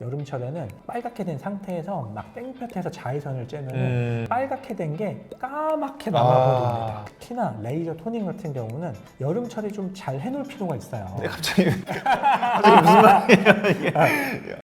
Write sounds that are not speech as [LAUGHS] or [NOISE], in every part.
여름철에는 빨갛게 된 상태에서 막 땡볕에서 자외선을 쬐면 은 음. 빨갛게 된 게 까맣게 아. 남아버립니다. 특히나 레이저 토닝 같은 경우는 여름철에 좀 잘 해놓을 필요가 있어요. 네, 갑자기 [LAUGHS] 갑자기 무슨 말이에요 이게?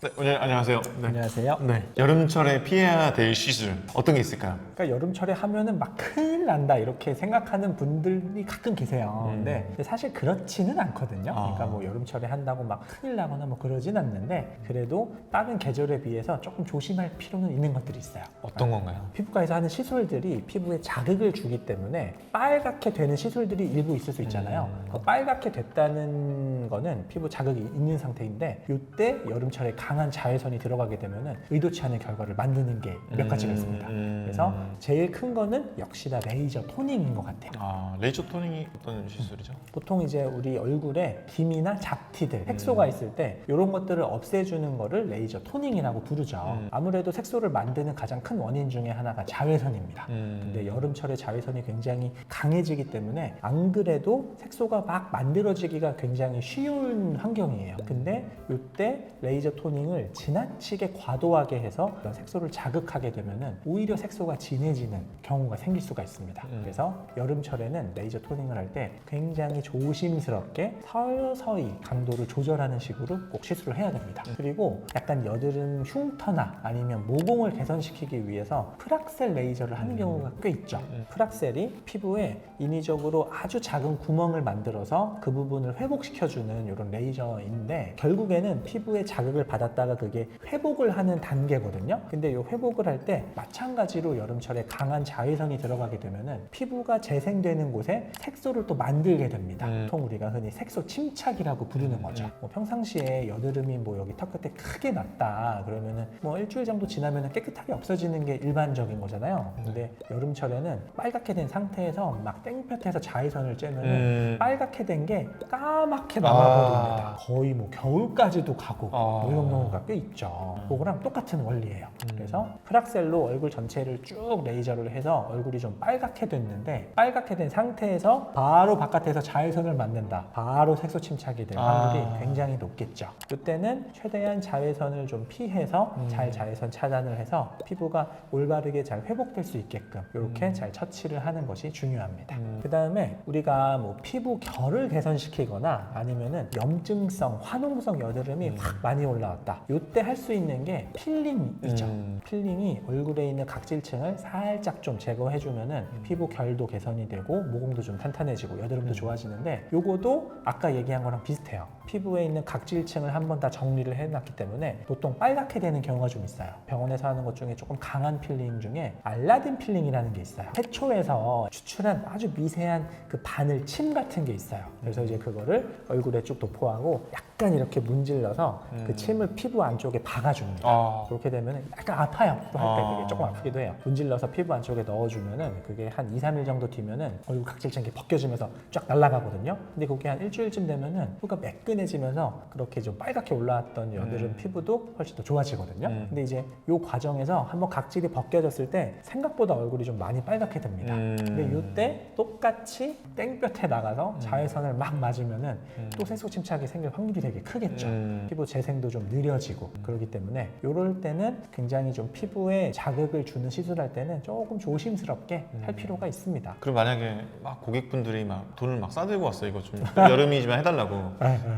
네, 오늘 안녕하세요. 네. 안녕하세요. 네. 여름철에 피해야 될 시술 어떤 게 있을까요? 그러니까 여름철에 하면은 막 큰일 난다 이렇게 생각하는 분들이 가끔 계세요. 음. 근데 사실 그렇지는 않거든요. 아. 그러니까 뭐 여름철에 한다고 막 큰일 나거나 뭐 그러진 않는데 그래도 다른 계절에 비해서 조금 조심할 필요는 있는 것들이 있어요. 어떤 건가요? 피부과에서 하는 시술들이 피부에 자극을 주기 때문에 빨갛게 되는 시술들이 일부 있을 수 있잖아요. 음. 그 빨갛게 됐다는 거는 피부 자극이 있는 상태인데 이때 여름철에 강한 자외선이 들어가게 되면은 의도치 않은 결과를 만드는 게 몇 가지가 있습니다. 음. 그래서 제일 큰 거는 역시나 레이저 토닝인 것 같아요. 아 레이저 토닝이 어떤 시술이죠? 보통 이제 우리 얼굴에 김이나 잡티들, 색소가 음. 있을 때 이런 것들을 없애주는 거를 레이저 토닝이라고 부르죠. 음. 아무래도 색소를 만드는 가장 큰 원인 중에 하나가 자외선입니다. 음. 근데 여름철에 자외선이 굉장히 강해지기 때문에 안 그래도 색소가 막 만들어지기가 굉장히 쉬운 환경이에요. 근데 이때 레이저 토닝 을 지나치게 과도하게 해서 색소를 자극하게 되면은 오히려 색소가 진해지는 경우가 생길 수가 있습니다. 음. 그래서 여름철에는 레이저 토닝을 할 때 굉장히 조심스럽게 서서히 강도를 조절하는 식으로 꼭 시술을 해야 됩니다. 음. 그리고 약간 여드름 흉터나 아니면 모공을 개선시키기 위해서 프락셀 레이저를 하는 음. 경우가 꽤 있죠. 음. 프락셀이 피부에 인위적으로 아주 작은 구멍을 만들어서 그 부분을 회복시켜주는 이런 레이저인데 결국에는 피부에 자극을 받 았다가 그게 회복을 하는 단계거든요. 근데 이 회복을 할 때 마찬가지로 여름철에 강한 자외선이 들어가게 되면은 피부가 재생되는 곳에 색소를 또 만들게 됩니다. 음. 보통 우리가 흔히 색소 침착이라고 부르는 음, 거죠. 음. 뭐 평상시에 여드름이 뭐 여기 턱 끝에 크게 났다 그러면은 뭐 일주일 정도 지나면은 깨끗하게 없어지는 게 일반적인 거잖아요. 네. 근데 여름철에는 빨갛게 된 상태에서 막 땡볕에서 자외선을 쬐면은 음. 빨갛게 된 게 까맣게 남아버립니다. 아. 거의 뭐 겨울까지도 가고 아. 뭐 이런 경우가 꽤 있죠. 음. 그거랑 똑같은 원리예요. 음. 그래서 프락셀로 얼굴 전체를 쭉 레이저를 해서 얼굴이 좀 빨갛게 됐는데 빨갛게 된 상태에서 바로 바깥에서 자외선을 맞는다. 바로 색소 침착이 될 확률이 아. 굉장히 높겠죠. 이때는 최대한 자외선을 좀 피해서 음. 잘 자외선 차단을 해서 피부가 올바르게 잘 회복될 수 있게끔 이렇게 음. 잘 처치를 하는 것이 중요합니다. 음. 그 다음에 우리가 뭐 피부 결을 개선시키거나 아니면은 염증성, 화농성 여드름이 음. 확 많이 올라왔 다. 이때 할 수 있는 게 필링이죠. 음. 필링이 얼굴에 있는 각질층을 살짝 좀 제거해주면은 음. 피부 결도 개선이 되고 모공도 좀 탄탄해지고 여드름도 음. 좋아지는데 요거도 아까 얘기한 거랑 비슷해요. 피부에 있는 각질층을 한번 다 정리를 해놨기 때문에 보통 빨갛게 되는 경우가 좀 있어요. 병원에서 하는 것 중에 조금 강한 필링 중에 알라딘 필링이라는 게 있어요. 해초에서 추출한 아주 미세한 그 바늘 침 같은 게 있어요. 그래서 이제 그거를 얼굴에 쭉 도포하고 약간 이렇게 문질러서 음. 그 침을 피부 안쪽에 박아줍니다. 아. 그렇게 되면 약간 아파요. 또 할 때 아. 그게 조금 아프기도 해요. 문질러서 피부 안쪽에 넣어주면은 그게 한 2, 3일 정도 뒤면은 얼굴 각질층이 벗겨지면서 쫙 날아가거든요. 근데 그게 한 일주일쯤 되면은 피부가 매끈해지면서 그렇게 좀 빨갛게 올라왔던 여드름 음. 피부도 훨씬 더 좋아지거든요. 음. 근데 이제 요 과정에서 한번 각질이 벗겨졌을 때 생각보다 얼굴이 좀 많이 빨갛게 됩니다. 음. 근데 이때 똑같이 땡볕에 나가서 음. 자외선을 막 맞으면은 음. 또 색소 침착이 생길 확률이 되게 크겠죠. 음. 피부 재생도 좀 느려 지고 그러기 때문에 이럴 때는 굉장히 좀 피부에 자극을 주는 시술할 때는 조금 조심스럽게 할 음. 필요가 있습니다. 그럼 만약에 막 고객분들이 막 돈을 막 싸들고 왔어 이거 좀 [LAUGHS] 여름이지만 해달라고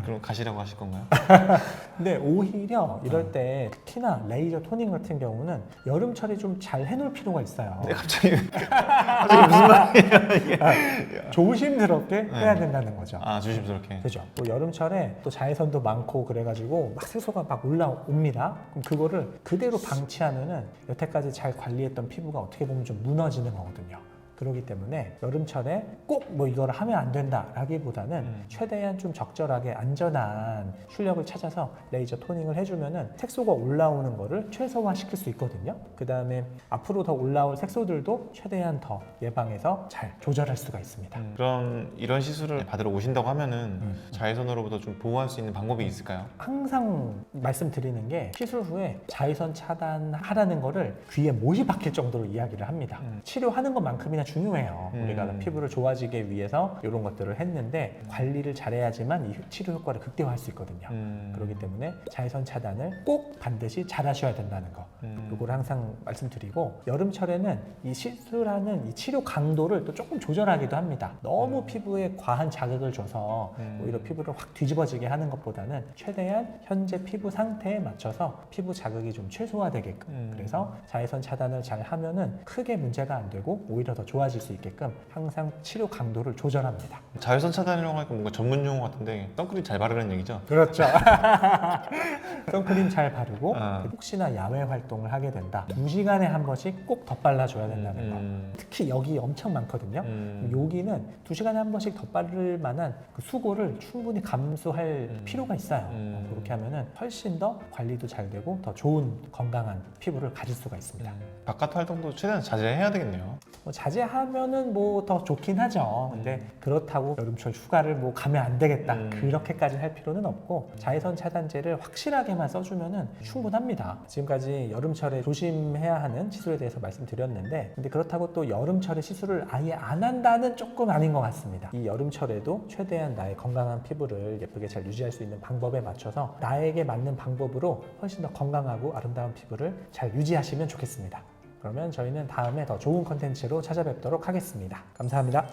그럼 가시라고 하실 건가요? [LAUGHS] 근데 오히려 이럴 어. 때 특히나 레이저 토닝 같은 경우는 여름철에 좀 잘 해놓을 필요가 있어요. 네, 갑자기 [LAUGHS] 갑자기 무슨 말이에요 이게? 조심스럽게 해야 네. 된다는 거죠. 아 조심스럽게. 그죠. 또 여름철에 또 자외선도 많고 그래가지고 막 색소가 막 올라옵니다. 그럼 그거를 그대로 방치하면은 여태까지 잘 관리했던 피부가 어떻게 보면 좀 무너지는 거거든요. 그렇기 때문에 여름철에 꼭 뭐 이거를 하면 안 된다라기보다는 음. 최대한 좀 적절하게 안전한 출력을 찾아서 레이저 토닝을 해주면은 색소가 올라오는 거를 최소화 시킬 수 있거든요. 그 다음에 앞으로 더 올라올 색소들도 최대한 더 예방해서 잘 조절할 수가 있습니다. 음, 그럼 이런 시술을 받으러 오신다고 하면은 음. 자외선으로부터 좀 보호할 수 있는 방법이 있을까요? 항상 말씀드리는 게 시술 후에 자외선 차단하라는 거를 귀에 못이 박힐 정도로 이야기를 합니다. 음. 치료하는 것만큼이나 중요해요. 음. 우리가 피부를 좋아지게 위해서 이런 것들을 했는데 관리를 잘해야지만 이 치료 효과를 극대화할 수 있거든요. 음. 그렇기 때문에 자외선 차단을 꼭 반드시 잘 하셔야 된다는 거. 음. 이걸 항상 말씀드리고 여름철에는 이 시술하는 이 치료 강도를 또 조금 조절하기도 합니다. 너무 피부에 과한 자극을 줘서 음. 오히려 피부를 확 뒤집어지게 하는 것보다는 최대한 현재 피부 상태에 맞춰서 피부 자극이 좀 최소화되게끔 음. 그래서 자외선 차단을 잘 하면은 크게 문제가 안 되고 오히려 더 좋아 질 수 있게끔 항상 치료 강도를 조절합니다. 자외선 차단이라고 하니까 뭔가 전문 용어 같은데 선크림 잘 바르는 얘기죠? 그렇죠. [LAUGHS] 선크림 잘 바르고 아. 혹시나 야외 활동을 하게 된다. 두 시간에 한 번씩 꼭 덧발라줘야 된다는 거. 음. 특히 여기 엄청 많거든요. 음. 여기는 두 시간에 한 번씩 덧바를 만한 그 수고를 충분히 감수할 음. 필요가 있어요. 음. 그렇게 하면은 훨씬 더 관리도 잘 되고 더 좋은 건강한 피부를 가질 수가 있습니다. 바깥 활동도 최대한 자제해야 되겠네요. 뭐 자제 하면은 뭐 더 좋긴 하죠. 근데 그렇다고 여름철 휴가를 뭐 가면 안 되겠다. 음. 그렇게까지 할 필요는 없고 자외선 차단제를 확실하게만 써주면은 충분합니다. 지금까지 여름철에 조심해야 하는 시술에 대해서 말씀드렸는데 근데 그렇다고 또 여름철에 시술을 아예 안 한다는 조금 아닌 것 같습니다. 이 여름철에도 최대한 나의 건강한 피부를 예쁘게 잘 유지할 수 있는 방법에 맞춰서 나에게 맞는 방법으로 훨씬 더 건강하고 아름다운 피부를 잘 유지하시면 좋겠습니다. 그러면 저희는 다음에 더 좋은 컨텐츠로 찾아뵙도록 하겠습니다. 감사합니다.